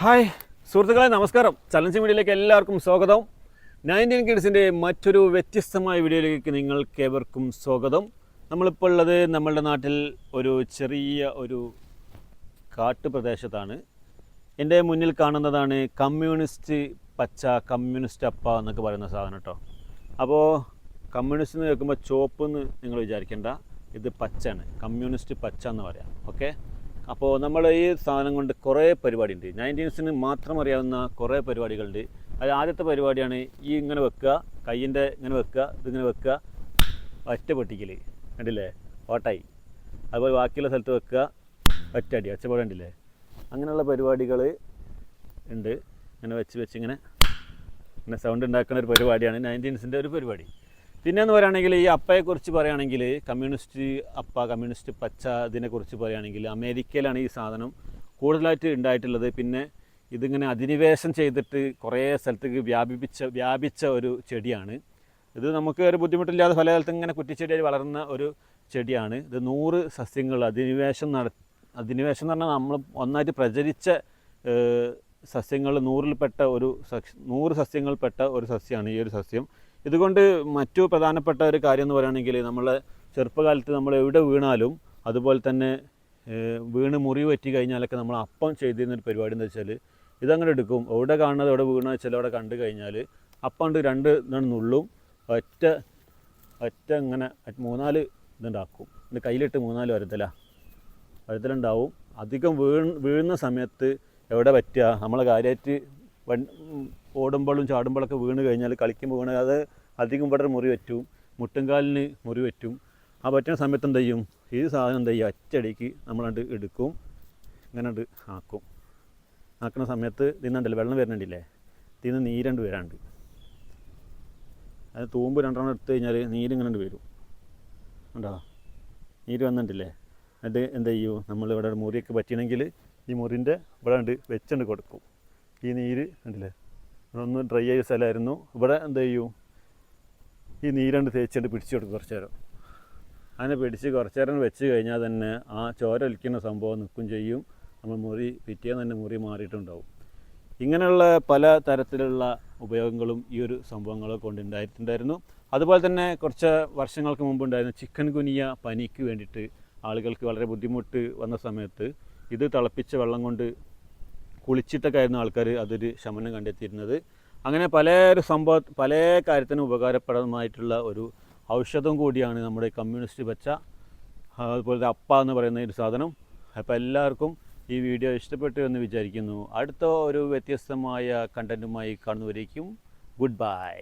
Hi സുഹൃത്തുക്കളെ നമസ്കാരം. Challenge മീഡിയയിലേക്ക് എല്ലാവർക്കും സ്വാഗതം. നയന്റീൻ കിഡ്സിന്റെ മറ്റൊരു വ്യത്യസ്തമായ വീഡിയോയിലേക്ക് നിങ്ങൾക്ക് ഏവർക്കും സ്വാഗതം. നമ്മളിപ്പോൾ ഉള്ളത് നമ്മളുടെ നാട്ടിൽ ഒരു ചെറിയ ഒരു കാട്ടുപ്രദേശത്താണ്. എന്റെ മുന്നിൽ കാണുന്നതാണ് കമ്മ്യൂണിസ്റ്റ് പച്ച കമ്മ്യൂണിസ്റ്റ് അപ്പ എന്നൊക്കെ പറയുന്ന സാധനം കേട്ടോ അപ്പോൾ കമ്മ്യൂണിസ്റ്റ് എന്ന് കേൾക്കുമ്പോൾ ചോപ്പ് എന്ന് നിങ്ങൾ വിചാരിക്കേണ്ട. ഇത് പച്ചയാണ്. കമ്മ്യൂണിസ്റ്റ് പച്ച എന്ന് പറയാം. ഓക്കെ? അപ്പോൾ നമ്മൾ ഈ സാധനം കൊണ്ട് കുറേ പരിപാടിയുണ്ട്. നയന്റീൻസിന് മാത്രം അറിയാവുന്ന കുറേ പരിപാടികളുണ്ട്. അത് ആദ്യത്തെ പരിപാടിയാണ് ഈ ഇങ്ങനെ വെക്കുക കയ്യിന്റെ ഇങ്ങനെ വെക്കുക ഇതിങ്ങനെ വെക്കുക. ഒറ്റ പൊട്ടിക്കൽ കണ്ടില്ലേ? ഓട്ടായി. അതുപോലെ ബാക്കിയുള്ള സ്ഥലത്ത് വെക്കുക. ഒറ്റയടി ഒച്ചപ്പാട് കണ്ടില്ലേ? അങ്ങനെയുള്ള പരിപാടികൾ ഉണ്ട്. ഇങ്ങനെ വെച്ച് വെച്ച് ഇങ്ങനെ ഇങ്ങനെ സൗണ്ട് ഉണ്ടാക്കുന്ന ഒരു പരിപാടിയാണ് നയന്റീൻസിന്റെ ഒരു പരിപാടി. പിന്നെ എന്ന് പറയുകയാണെങ്കിൽ ഈ അപ്പയെക്കുറിച്ച് പറയുകയാണെങ്കിൽ കമ്മ്യൂണിസ്റ്റ് അപ്പ കമ്മ്യൂണിസ്റ്റ് പച്ച ഇതിനെക്കുറിച്ച് പറയുകയാണെങ്കിൽ അമേരിക്കയിലാണ് ഈ സാധനം കൂടുതലായിട്ട് ഉണ്ടായിട്ടുള്ളത്. പിന്നെ ഇതിങ്ങനെ അധിനിവേശം ചെയ്തിട്ട് കുറേ സ്ഥലത്തേക്ക് വ്യാപിപ്പിച്ച വ്യാപിച്ച ഒരു ചെടിയാണ്. ഇത് നമുക്ക് ഒരു ബുദ്ധിമുട്ടില്ലാതെ പല സ്ഥലത്തും ഇങ്ങനെ കുറ്റിച്ചെടിയായി വളർന്ന ഒരു ചെടിയാണ്. ഇത് നൂറ് സസ്യങ്ങൾ അധിനിവേശം നട അധിനിവേശം എന്ന് പറഞ്ഞാൽ നമ്മൾ ഒന്നായിട്ട് പ്രചരിച്ച സസ്യങ്ങൾ നൂറിൽപ്പെട്ട ഒരു സസ്യ നൂറ് സസ്യങ്ങളിൽപ്പെട്ട ഒരു സസ്യമാണ് ഈ ഒരു സസ്യം. ഇതുകൊണ്ട് മറ്റു പ്രധാനപ്പെട്ട ഒരു കാര്യം എന്ന് പറയുകയാണെങ്കിൽ നമ്മൾ ചെറുപ്പകാലത്ത് നമ്മൾ എവിടെ വീണാലും അതുപോലെ തന്നെ വീണ് മുറി പറ്റി കഴിഞ്ഞാലൊക്കെ നമ്മൾ അപ്പം ചെയ്തിരുന്നൊരു പരിപാടി എന്ന് വെച്ചാൽ ഇതങ്ങനെ എടുക്കും. എവിടെ കാണുന്നത് എവിടെ വീണ വെച്ചാൽ അവിടെ കണ്ടു കഴിഞ്ഞാൽ അപ്പം ഉണ്ട് രണ്ട് ഇതാണ് നുള്ളും ഒറ്റ ഒറ്റ ഇങ്ങനെ മൂന്നാൽ ഇതുണ്ടാക്കും. എന്റെ കയ്യിലിട്ട് മൂന്നാൽ വരത്തില. വരത്തിലുണ്ടാവും. അധികം വീണ് വീഴുന്ന സമയത്ത് എവിടെ പറ്റുക? നമ്മളെ കാര്യമായിട്ട് ഓടുമ്പോഴും ചാടുമ്പോഴൊക്കെ വീണ് കഴിഞ്ഞാൽ കളിക്കുമ്പോൾ വീണ് അത് അധികം ഇവിടെ മുറി പറ്റും മുട്ടുംകാലിന് മുറി പറ്റും ആ പറ്റുന്ന സമയത്ത് എന്ത് ചെയ്യും? ഈ സാധനം എന്ത് ചെയ്യും? അച്ചടിക്ക് നമ്മളണ്ട് എടുക്കും. ഇങ്ങനെ ആക്കും. ആക്കുന്ന സമയത്ത് തിന്നണ്ടല്ലോ വെള്ളം വരുന്നുണ്ടല്ലേ? തിന്ന് നീരണ്ട് വരാണ്ട്. അത് തൂമ്പ് രണ്ടെണ്ണം എടുത്തു കഴിഞ്ഞാൽ നീരിങ്ങനെ വരും. ഉണ്ടോ നീര് വന്നിട്ടില്ലേ? എന്നിട്ട് എന്ത് ചെയ്യൂ? നമ്മൾ ഇവിടെ മുറിയൊക്കെ പറ്റണമെങ്കിൽ ഈ മുറിന്റെ ഇവിടെ ഉണ്ട് കൊടുക്കും. ഈ നീര് കണ്ടില്ലേ? ഇവിടെ ഒന്ന് ഡ്രൈ ആയ സ്ഥലമായിരുന്നു. ഇവിടെ എന്ത് ചെയ്യൂ? ഈ നീരണ്ട് തേച്ചിട്ട് പിടിച്ചു കൊടുക്കും കുറച്ച് നേരം. അങ്ങനെ പിടിച്ച് കുറച്ച് നേരം വെച്ച് കഴിഞ്ഞാൽ തന്നെ ആ ചോര ഒലിക്കുന്ന സംഭവം നിൽക്കും ചെയ്യും. നമ്മൾ മുറി പിറ്റേന്ന് തന്നെ മുറി മാറിയിട്ടുണ്ടാവും. ഇങ്ങനെയുള്ള പല തരത്തിലുള്ള ഉപയോഗങ്ങളും ഈ ഒരു സംഭവങ്ങളെ കൊണ്ടുണ്ടായിട്ടുണ്ടായിരുന്നു അതുപോലെ തന്നെ കുറച്ച് വർഷങ്ങൾക്ക് മുമ്പ് ഉണ്ടായിരുന്ന ചിക്കൻ കുനിയ പനിക്ക് വേണ്ടിയിട്ട് ആളുകൾക്ക് വളരെ ബുദ്ധിമുട്ട് വന്ന സമയത്ത് ഇത് തിളപ്പിച്ച വെള്ളം കൊണ്ട് കുളിച്ചിട്ടൊക്കെ ആയിരുന്നു ആൾക്കാർ അതൊരു ശമനം കണ്ടെത്തിയിരുന്നത്. അങ്ങനെ പല ഒരു സംഭവ പല കാര്യത്തിനും ഉപകാരപ്രദമായിട്ടുള്ള ഒരു ഔഷധം കൂടിയാണ് നമ്മുടെ കമ്മ്യൂണിസ്റ്റ് പച്ച അതുപോലെ അപ്പ എന്ന് പറയുന്ന ഒരു സാധനം. അപ്പോൾ എല്ലാവർക്കും ഈ വീഡിയോ ഇഷ്ടപ്പെട്ടു എന്ന് വിചാരിക്കുന്നു. അടുത്ത ഒരു വ്യത്യസ്തമായ കണ്ടന്റുമായി കാണുന്നവരേക്കും ഗുഡ് ബൈ